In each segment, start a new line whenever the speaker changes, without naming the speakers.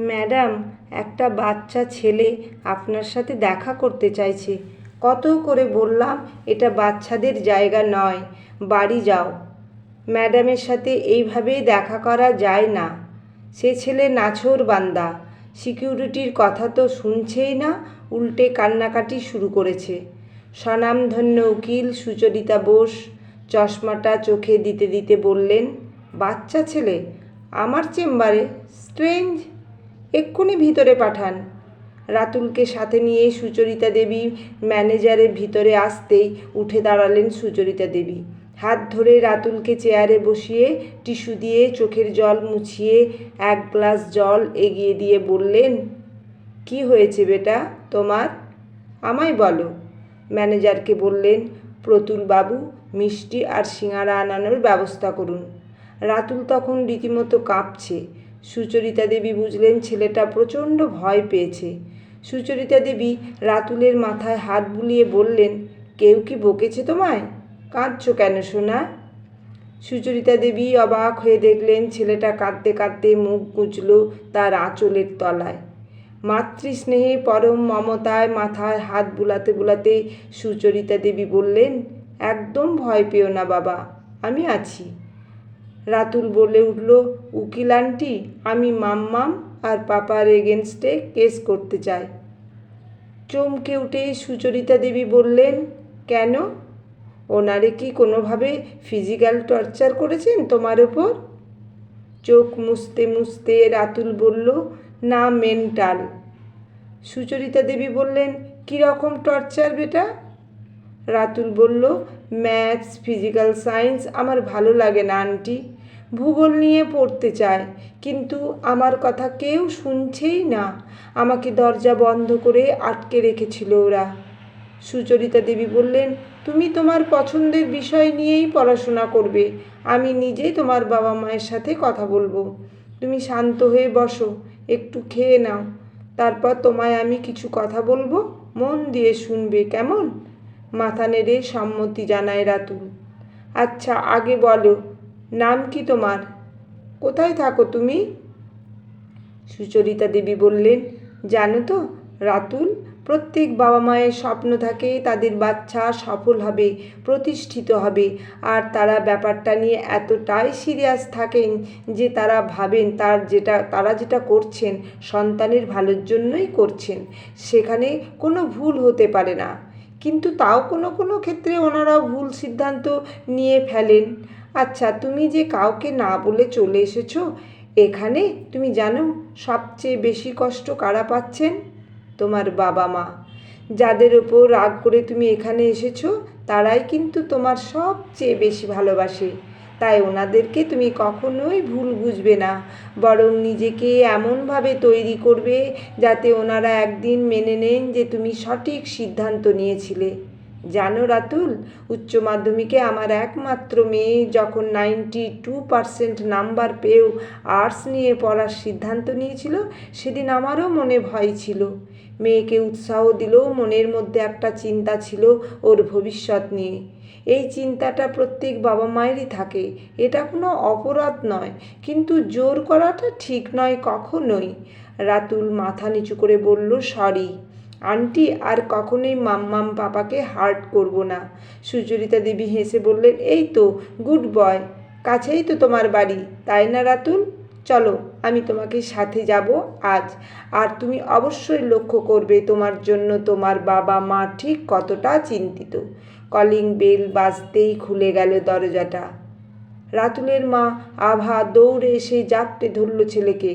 Madam, একটা বাচ্চা ছেলে আপনার সাথে দেখা করতে চাইছে। কত করে বললাম, এটা বাচ্চাদের জায়গা নয়, বাড়ি যাও। ম্যাডামের সাথে এইভাবেই দেখা করা যায় না। সে ছেলে নাছোর বান্দা। সিকিউরিটির কথা তো শুনছেই না, উল্টে কান্নাকাটি শুরু করেছে। স্বনামধন্য উকিল সুচরিতা বোস চশমাটা চোখে দিতে দিতে বললেন, বাচ্চা ছেলে, আমার চেম্বারে, স্ট্রেঞ্জ? এক্ষুনি ভিতরে পাঠান। রাতুলকে সাথে নিয়ে সুচরিতা দেবী ম্যানেজারের ভিতরে আসতেই উঠে দাঁড়ালেন সুচরিতা দেবী। হাত ধরে রাতুলকে চেয়ারে বসিয়ে টিস্যু দিয়ে চোখের জল মুছিয়ে এক গ্লাস জল এগিয়ে দিয়ে বললেন, কি হয়েছে বেটা তোমার? আমায় বলো। ম্যানেজারকে বললেন, প্রতুল বাবু, মিষ্টি আর সিঙাড়া আনানোর ব্যবস্থা করুন। রাতুল তখন রীতিমতো কাঁপছে। সুচরিতা দেবী বুঝলেন ছেলেটা প্রচণ্ড ভয় পেয়েছে। সুচরিতা দেবী রাতুলের মাথায় হাত বুলিয়ে বললেন, কেউ কি বকেছে তোমায়? কাঁদছো কেন সোনা? সুচরিতা দেবী অবাক হয়ে দেখলেন ছেলেটা কাঁদতে কাঁদতে মুখ গুঁজল তার আঁচলের তলায়। মাতৃস্নেহে পরম মমতায় মাথায় হাত বুলাতে বুলাতে সুচরিতা দেবী বললেন, একদম ভয় পেও না বাবা, আমি আছি। রাতুল বলে উঠল, উকিল আন্টি, আমি মাম্মাম আর পাপার এগেনস্টে কেস করতে চাই। চমকে উঠে সুচরিতা দেবী বললেন, কেন? ওনারে কি কোনোভাবে ফিজিক্যাল টর্চার করেছেন তোমার ওপর? চোখ মুছতে মুছতে রাতুল বলল, না মেন্টাল সুচরিতা দেবী বললেন কী রকম টর্চার বেটা? রাতুল বলল ম্যাথস, ফিজিক্যাল সায়েন্স আমার ভালো লাগে না, আন্টি। ভূগোল নিয়ে পড়তে চায়, কিন্তু আমার কথা কেউ শুনছেই না। আমাকে দরজা বন্ধ করে আটকে রেখেছিল ওরা। সুচরিতা দেবী বললেন, তুমি তোমার পছন্দের বিষয় নিয়েই পড়াশোনা করবে। আমি নিজেই তোমার বাবা মায়ের সাথে কথা বলব। তুমি শান্ত হয়ে বসো, একটু খেয়ে নাও। তারপর তোমায় আমি কিছু কথা বলব, মন দিয়ে শুনবে, কেমন? মাথা নেড়ে সম্মতি জানায় রাতুল। আচ্ছা আগে বলো, নাম কি তোমার? কোথায় থাকো তুমি? সুচরিতা দেবী বললেন, জানো তো, রাতুল, প্রত্যেক বাবা মায়ের স্বপ্ন থাকে তাদের বাচ্চা সফল হবে, প্রতিষ্ঠিত হবে, আর তারা ব্যাপারটা নিয়ে এতটাই সিরিয়াস থাকেন যে তারা ভাবেন তার যেটা, তারা যেটা করছেন সন্তানের ভালোর জন্যই করছেন, সেখানে কোনো ভুল হতে পারে না। কিন্তু তাও কোনো কোনো ক্ষেত্রে ওনারা ভুল সিদ্ধান্ত নিয়ে ফেলেন। আচ্ছা তুমি যে কাউকে না বলে চলে এসেছ, এখানে তুমি জানো সবচেয়ে বেশি কষ্ট কারা পাচ্ছেন? তোমার বাবা মা। যাদের ওপর রাগ করে তুমি এখানে এসেছ, তারাই কিন্তু তোমার সবচেয়ে বেশি ভালোবাসে। তাই ওনাদেরকে তুমি কখনোই ভুল বুঝবে না। বরং নিজেকে এমনভাবে তৈরি করবে যাতে ওনারা একদিন মেনে নেন যে তুমি সঠিক সিদ্ধান্ত নিয়েছিলে। জানো রাতুল, উচ্চ মাধ্যমিকে আমার একমাত্র মেয়ে যখন নাইনটি টু পারসেন্ট নাম্বার পেয়েও আর্টস নিয়ে পড়ার সিদ্ধান্ত নিয়েছিল, সেদিন আমারও মনে ভয় ছিল। মেয়েকে উৎসাহ দিলেও মনের মধ্যে একটা চিন্তা ছিল ওর ভবিষ্যৎ নিয়ে। এই চিন্তাটা প্রত্যেক বাবা মায়েরই থাকে, এটা কোনো অপরাধ নয়, কিন্তু জোর করাটা ঠিক নয় কখনোই। রাতুল মাথা নিচু করে বলল, সরি, আন্টি, আর কখনোই মাম্মাম পাপাকে হার্ট করব না। সুচরিতা দেবী হেসে বললেন, এই তো, গুড বয়, কাছেই তো তোমার বাড়ি, তাই না রাতুল? চলো, আমি তোমাকে সাথে যাব আজ। আর তুমি অবশ্যই লক্ষ্য করবে তোমার জন্য তোমার বাবা মা ঠিক কতটা চিন্তিত। কলিং বেল বাজতেই খুলে গেল দরজাটা। রাতুলের মা আভা দৌড়ে এসে জাপটে ধরল ছেলেকে।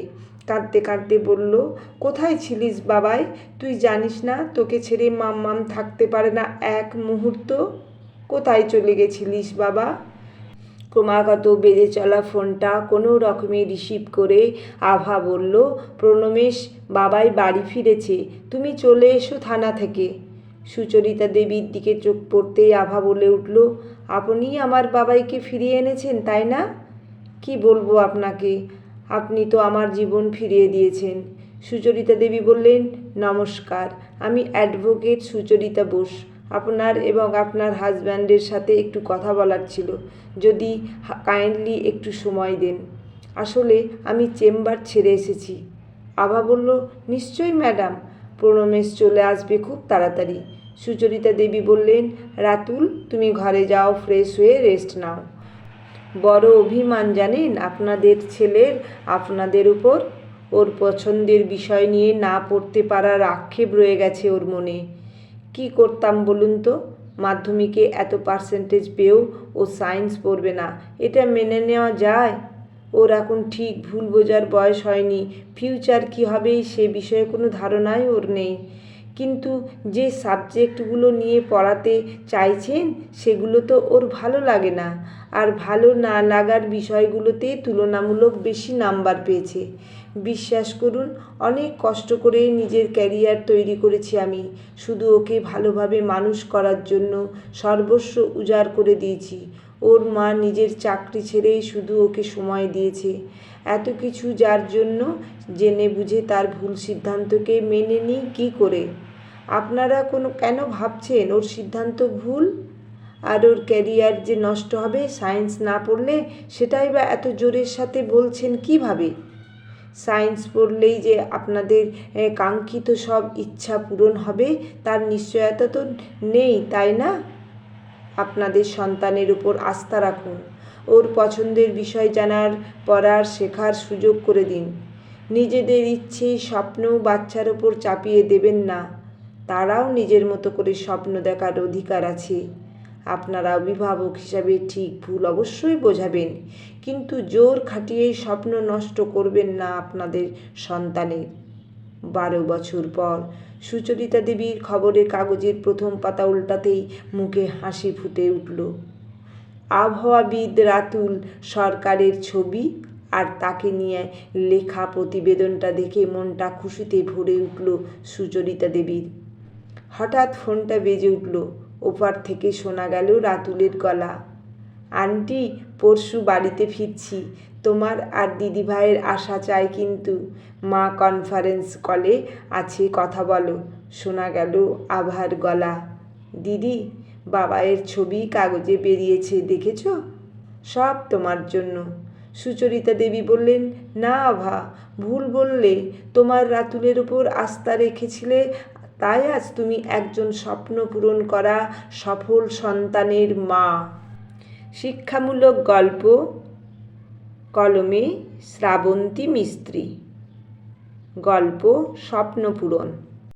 কাঁদতে কাঁদতে বলল, কোথায় ছিলিস বাবাই? তুই জানিস না তোকে ছেড়ে মাম্মাম থাকতে পারে না এক মুহূর্ত? কোথায় চলে গেছিলিস বাবা? ক্রমাগত বেজে চলা ফোনটা কোনো রকমে রিসিভ করে আভা বলল, প্রণমেশ, বাবাই বাড়ি ফিরেছে, তুমি চলে এসো থানা থেকে। সুচরিতা দেবীর দিকে চোখ পড়তেই আভা বলে উঠল, আপনি আমার বাবাইকে ফিরিয়ে এনেছেন, তাই না? কি বলব আপনাকে? আপনি তো আমার জীবন ফিরিয়ে দিয়েছেন। সুচরিতা দেবী বললেন, নমস্কার, আমি অ্যাডভোকেট সুচরিতা বোস। আপনার এবং আপনার হাজব্যান্ডের সাথে একটু কথা বলার ছিল। যদি কাইন্ডলি একটু সময় দেন। আসলে আমি চেম্বার ছেড়ে এসেছি। আভা বলল, নিশ্চয়ই, ম্যাডাম। প্রণমেশ চলে আসবে খুব তাড়াতাড়ি। সুচরিতা দেবী বললেন, রাতুল, তুমি ঘরে যাও, ফ্রেশ হয়ে রেস্ট নাও। বড় অভিমান, জানেন? আপনাদের ছেলের, আপনাদের উপর। ওর পছন্দের বিষয় নিয়ে না পড়তে পারার আক্ষেপ রয়ে গেছে ওর মনে। কি করতাম বলুন তো? মাধ্যমিকে এত পার্সেন্টেজ পেয়েও ও সায়েন্স পড়বে না। এটা মেনে নেওয়া যায়? ওর এখন ঠিক ভুল বোঝার বয়স হয়নি। ফিউচার কি হবে সে বিষয়ে কোনো ধারণাই ওর নেই। কিন্তু যে সাবজেক্টগুলো নিয়ে পড়াতে চাইছেন, সেগুলো তো ওর ভালো লাগে না। আর ভালো না লাগার বিষয়গুলোতে তুলনামূলক বেশি নাম্বার পেয়েছে। বিশ্বাস করুন, অনেক কষ্ট করে নিজের ক্যারিয়ার তৈরি করেছি আমি। শুধু ওকে ভালোভাবে মানুষ করার জন্য সর্বস্ব উজাড় করে দিয়েছি। ওর মা নিজের চাকরি ছেড়েই শুধু ওকে সময় দিয়েছে। এত কিছু যার জন্য জেনে বুঝে তার ভুল সিদ্ধান্তকে মেনে নিই কী করে? আপনারা কোনো, কেন ভাবছেন ওর সিদ্ধান্ত ভুল? আর ওর ক্যারিয়ার যে নষ্ট হবে, সায়েন্স না পড়লে সেটাই বা এত জোরের সাথে বলছেন কীভাবে? সায়েন্স পড়লেই যে আপনাদের কাঙ্ক্ষিত সব ইচ্ছা পূরণ হবে, তার নিশ্চয়তা তো নেই, তাই না? আপনাদের সন্তানের উপর আস্থা রাখুন। ওর পছন্দের বিষয় জানার, পড়ার, শেখার সুযোগ করে দিন। নিজেদের ইচ্ছে স্বপ্ন বাচ্চার ওপর চাপিয়ে দেবেন না। তারাও নিজের মতো করে স্বপ্ন দেখার অধিকার আছে। আপনারা অভিভাবক হিসাবে ঠিক ভুল অবশ্যই বোঝাবেন। কিন্তু জোর খাটিয়েই স্বপ্ন নষ্ট করবেন না আপনাদের সন্তানের। বারো বছর পর সুচরিতা দেবীর খবরের কাগজের প্রথম পাতা উল্টাতেই মুখে হাসি ফুটে উঠল। আবহাওয়াবিদ রাতুল সরকারের ছবি আর তাকে নিয়ে লেখা প্রতিবেদনটা দেখে মনটা খুশিতে ভরে উঠল সুচরিতা দেবীর। হঠাৎ ফোনটা বেজে উঠল। ওপার থেকে শোনা গেল রাতুলের গলা। আন্টি, পরশু বাড়িতে ফিরছি। তোমার আর দিদিভাইয়ের আশা চাই কিন্তু। মা কনফারেন্স কলে আছে, কথা বলো। শোনা গেল আভার গলা। দিদি, বাবায়ের ছবি কাগজে বেরিয়েছে, দেখেছ? সব তোমার জন্য। সুচরিতা দেবী বললেন, না আভা, ভুল বললে। তোমার রাতুলের ওপর আস্থা রেখেছিলে তাই আজ তুমি একজন স্বপ্ন পূরণ করা সফল সন্তানের মা। শিক্ষামূলক গল্প, কলমে শ্রাবন্তী মিস্ত্রি। গল্প, স্বপ্ন পূরণ।